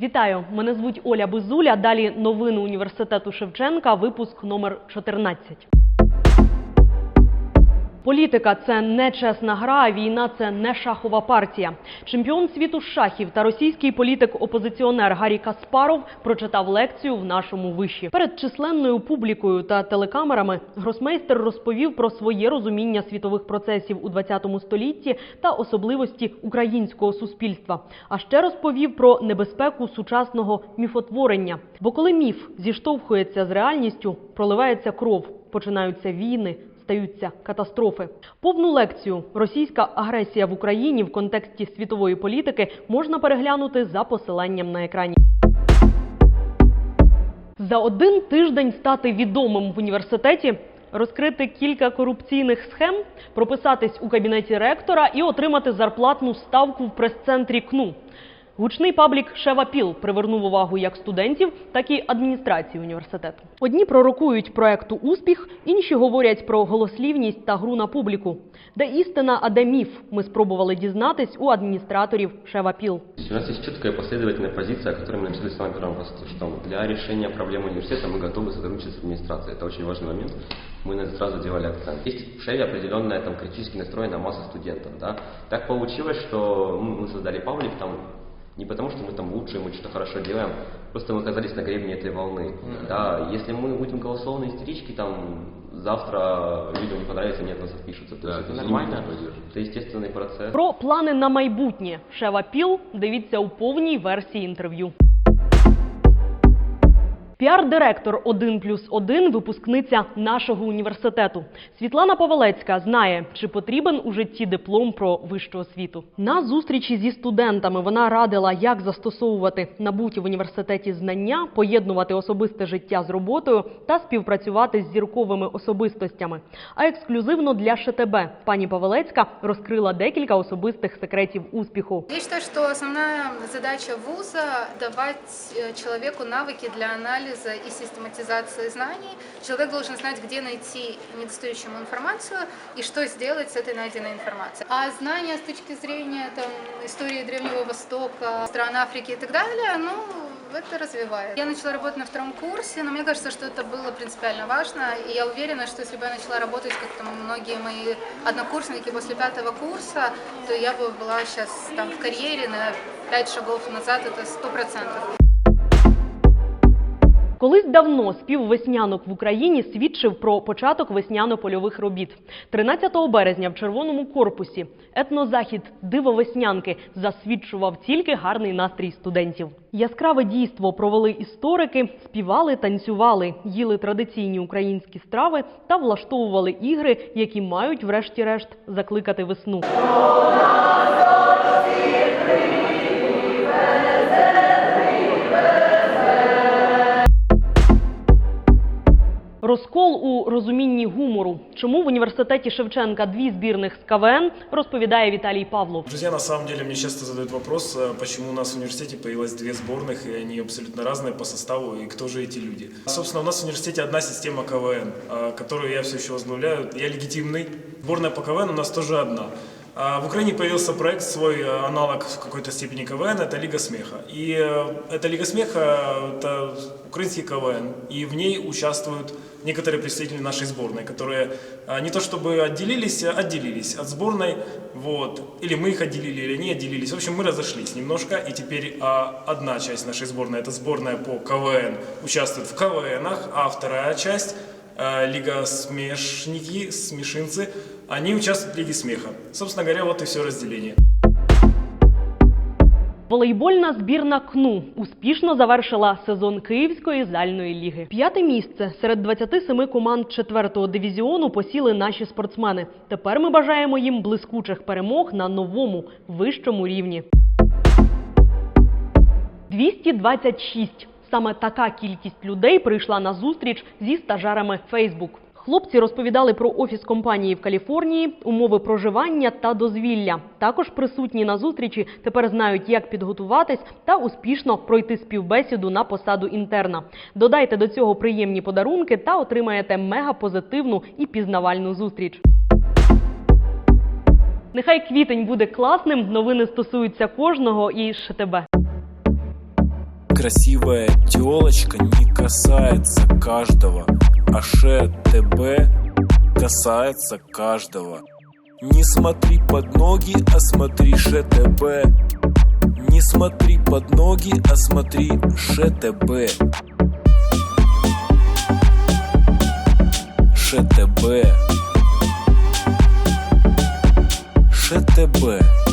Вітаю! Мене звуть Оля Безуля. Далі новини університету Шевченка, випуск номер 14. Політика це не чесна гра, а війна це не шахова партія. Чемпіон світу шахів та російський політик-опозиціонер Гаррі Каспаров прочитав лекцію в нашому виші. Перед численною публікою та телекамерами гросмейстер розповів про своє розуміння світових процесів у 20 столітті та особливості українського суспільства. А ще розповів про небезпеку сучасного міфотворення. Бо коли міф зіштовхується з реальністю, проливається кров, починаються війни стаються катастрофи. Повну лекцію Російська агресія в Україні в контексті світової політики можна переглянути за посиланням на екрані. За один тиждень стати відомим в університеті, розкрити кілька корупційних схем, прописатись у кабінеті ректора і отримати зарплатну ставку в прес-центрі КНУ. Гучний паблік Шевапіл привернув увагу як студентів, так і адміністрації університету. Одні пророкують проекту успіх, інші говорять про голослівність та гру на публіку. Де істина, а де міф? Ми спробували дізнатись у адміністраторів Шевапіл. То есть у нас есть четкая последовательная позиция, о которой мы начали с вами в первом посте, что для решения проблем университета мы готовы сотрудничать с администрацией. Это очень важный момент. Мы на это сразу делали акцент. Есть в Шеве определенная там критически настроенная масса студентов. Да? Так получилось, что мы мы создали паблик там не потому, что мы там лучше, мы что-то хорошо делаем, просто мы оказались на гребне этой волны. Да, если мы будем голословные истерички, там завтра людям не понравится, они от нас отпишутся. То Да, есть это это не нормально, будем поддерживать. это естественный процесс. Про плани на майбутнє Шевапіл дивіться у повній версії інтерв'ю. Піар-директор 1 плюс 1 випускниця нашого університету. Світлана Павелецька знає, чи потрібен у житті диплом про вищу освіту. На зустрічі зі студентами вона радила, як застосовувати набуті в університеті знання, поєднувати особисте життя з роботою та співпрацювати з зірковими особистостями. А ексклюзивно для ШТБ пані Павелецька розкрила декілька особистих секретів успіху. Я считаю, что основная задача вуза – давать э, человеку навыки для анализа и систематизации знаний. Человек должен знать, где найти недостающую информацию и что сделать с этой найденной информацией. А знания с точки зрения там, истории Древнего Востока, стран Африки и так далее, ну, это развивает. Я начала работать на втором курсе, но мне кажется, что это было принципиально важно. И я уверена, что если бы я начала работать, как там многие мои однокурсники после пятого курса, то я бы была сейчас там в карьере на пять шагов назад, это сто процентов. Колись давно спів веснянок в Україні свідчив про початок весняно-польових робіт. 13 березня в червоному корпусі етнозахід Диво веснянки засвідчував тільки гарний настрій студентів. Яскраве дійство провели історики, співали, танцювали, їли традиційні українські страви та влаштовували ігри, які мають, врешті-решт, закликати весну. Розкол у розумінні гумору. Чому в університеті Шевченка дві збірних з КВН розповідає Віталій Павлов. Друзья, на самом деле мне часто задают вопрос, э, почему у нас в университете появилось две сборных, и они абсолютно разные по составу, и кто же эти люди. Собственно, у нас в университете одна система КВН, э, которую я все еще возглавляю. Я легитимный. Сборная по КВН у нас тоже одна. А В Украине появился проект, свой э, аналог в какой-то степени КВН, это Лига Смеха. И э, эта Лига Смеха – это украинский КВН, и в ней участвуют некоторые представители нашей сборной, которые а, не то чтобы отделились, а отделились от сборной, вот, или мы их отделили, или они отделились. В общем, мы разошлись немножко, и теперь а, одна часть нашей сборной, это сборная по КВН, участвует в КВНах, а вторая часть, Лига Смешники, Смешинцы, они участвуют в Лиге Смеха. Собственно говоря, вот и все разделение. Волейбольна збірна КНУ успішно завершила сезон Київської зальної ліги. П'яте місце серед 27 команд четвертого дивізіону посіли наші спортсмени. Тепер ми бажаємо їм блискучих перемог на новому вищому рівні. 226. Саме така кількість людей прийшла на зустріч зі стажерами Facebook. Хлопці розповідали про офіс компанії в Каліфорнії, умови проживання та дозвілля. Також присутні на зустрічі тепер знають, як підготуватись та успішно пройти співбесіду на посаду інтерна. Додайте до цього приємні подарунки та отримаєте мегапозитивну і пізнавальну зустріч. Нехай квітень буде класним. Новини стосуються кожного і ШТБ. Красивая телочка не касается каждого, а ШТБ касается каждого. Не смотри под ноги, а смотри ШТБ. Не смотри под ноги, а смотри ШТБ. ШТБ. ШТБ. ШТБ.